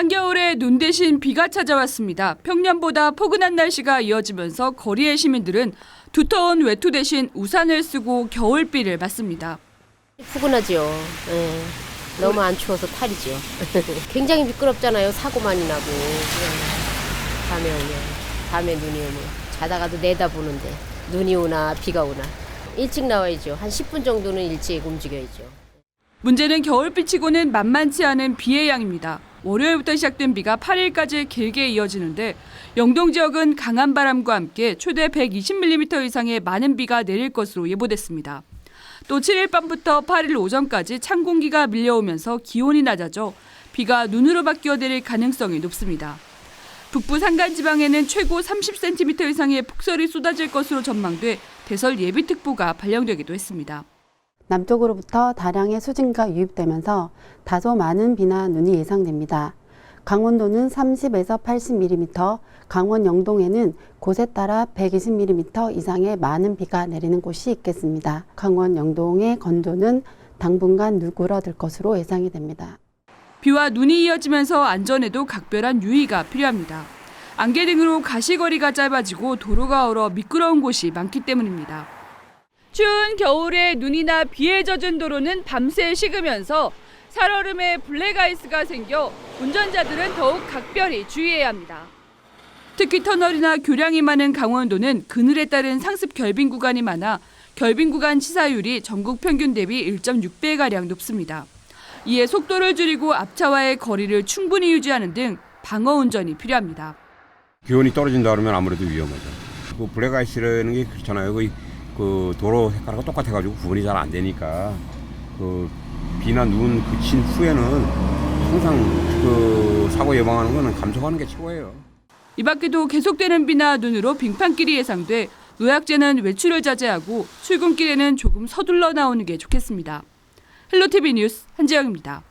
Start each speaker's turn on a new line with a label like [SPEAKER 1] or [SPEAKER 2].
[SPEAKER 1] 한겨울에 눈 대신 비가 찾아왔습니다. 평년보다 포근한 날씨가 이어지면서 거리의 시민들은 두터운 외투 대신 우산을 쓰고 겨울비를 맞습니다.
[SPEAKER 2] 푸근하지요. 예. 너무 안 추워서 탈이죠. 굉장히 미끄럽잖아요. 사고 많이 나고. 예. 밤에 오면, 밤에 눈이 오면. 자다가도 내다보는데 눈이 오나 비가 오나. 일찍 나와야죠. 한 10분 정도는 일찍 움직여야죠.
[SPEAKER 1] 문제는 겨울비치고는 만만치 않은 비의 양입니다. 월요일부터 시작된 비가 8일까지 길게 이어지는데 영동 지역은 강한 바람과 함께 최대 120mm 이상의 많은 비가 내릴 것으로 예보됐습니다. 또 7일 밤부터 8일 오전까지 찬 공기가 밀려오면서 기온이 낮아져 비가 눈으로 바뀌어 내릴 가능성이 높습니다. 북부 산간 지방에는 최고 30cm 이상의 폭설이 쏟아질 것으로 전망돼 대설 예비특보가 발령되기도 했습니다.
[SPEAKER 3] 남쪽으로부터 다량의 수진가 유입되면서 다소 많은 비나 눈이 예상됩니다. 강원도는 30에서 80mm, 강원 영동에는 곳에 따라 120mm 이상의 많은 비가 내리는 곳이 있겠습니다. 강원 영동의 건조는 당분간 누그러들 것으로 예상이 됩니다.
[SPEAKER 1] 비와 눈이 이어지면서 안전에도 각별한 유의가 필요합니다. 안개 등으로 가시거리가 짧아지고 도로가 얼어 미끄러운 곳이 많기 때문입니다. 추운 겨울에 눈이나 비에 젖은 도로는 밤새 식으면서 살얼음에 블랙아이스가 생겨 운전자들은 더욱 각별히 주의해야 합니다. 특히 터널이나 교량이 많은 강원도는 그늘에 따른 상습 결빙 구간이 많아 결빙 구간 치사율이 전국 평균 대비 1.6배가량 높습니다. 이에 속도를 줄이고 앞차와의 거리를 충분히 유지하는 등 방어 운전이 필요합니다.
[SPEAKER 4] 기온이 떨어진다 그러면 아무래도 위험하죠. 그 블랙아이스라는 게 그렇잖아요. 그, 그 도로 색깔과 똑같아가지고 구분이 잘 안 되니까 그 비나 눈 그친 후에는 항상 그 사고 예방하는 거는 감속하는 게 최고예요.
[SPEAKER 1] 이 밖에도 계속되는 비나 눈으로 빙판길이 예상돼 노약제는 외출을 자제하고 출근길에는 조금 서둘러 나오는 게 좋겠습니다. 헬로티비 뉴스 한지영입니다.